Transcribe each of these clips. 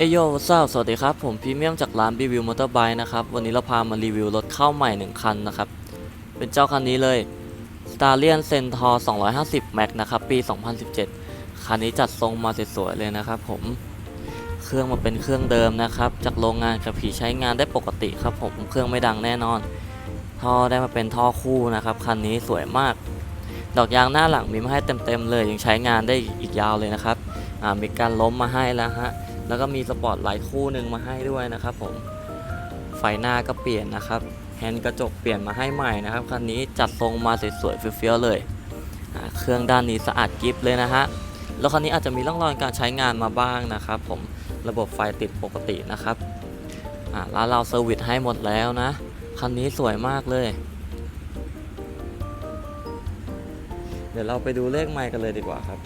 เอโยวัสสวัสดีครับ ผมพรีเมียมจากร้าน b ีวิวมอเตอร์ไบค์นะครับ วันนี้เราพามารีวิวรถเข้าใหม่ 1 คันนะครับ เป็นเจ้าคันนี้เลย Stallion Centaur 250 Max นะครับ ปี 2017 คันนี้จัดทรงมาสวยๆเลยนะครับผม เครื่องมาเป็นเครื่องเดิมนะครับ จากโรงงานขับขี่ใช้งานได้ปกติครับผม เครื่องไม่ดังแน่นอน ท่อได้มาเป็นท่อคู่นะครับ คันนี้สวยมาก ดอกยางหน้าหลังมีมาให้เต็มๆเลย ยังใช้งานได้อีกยาวเลยนะครับมีการล้มมาให้แล้วฮะ แล้วก็มีสปอร์ตไลท์คู่หนึ่งมาให้ด้วยนะครับผม ไฟหน้าก็เปลี่ยนนะครับ แฮนด์กระจกเปลี่ยนมาให้ใหม่นะครับ คันนี้จัดทรงมาสวยๆเฟี้ยวๆเลย เครื่องด้านนี้สะอาดกิฟเลยนะฮะ แล้วคันนี้อาจจะมีร่องรอยการใช้งานมาบ้างนะครับผม ระบบไฟติดปกตินะครับร้านเราเซอร์วิสให้หมดแล้วนะ คันนี้สวยมากเลย เดี๋ยวเราไปดูเลขไมค์กันเลยดีกว่าครับ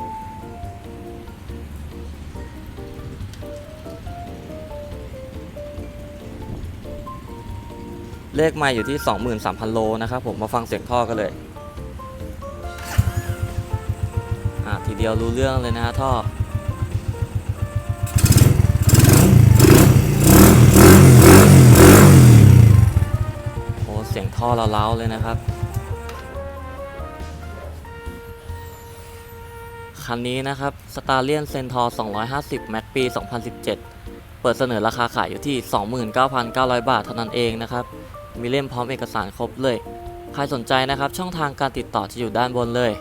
เลขไมล์อยู่ที่ 23,000 โลนะครับผมมาฟังเสียงท่อกันเลยอ่าทีเดียวรู้เรื่องเลยนะฮะท่อโอ้เสียงท่อเล้าเลยนะครับ คันนี้นะครับ Stallion Centaur 250 Max ปี 2017 เปิดเสนอราคาขายอยู่ที่ 29,900 บาทเท่านั้นเองนะครับ มีเล่มพร้อมเอกสารครบเลย ใครสนใจนะครับ ช่องทางการติดต่อจะอยู่ด้านบนเลย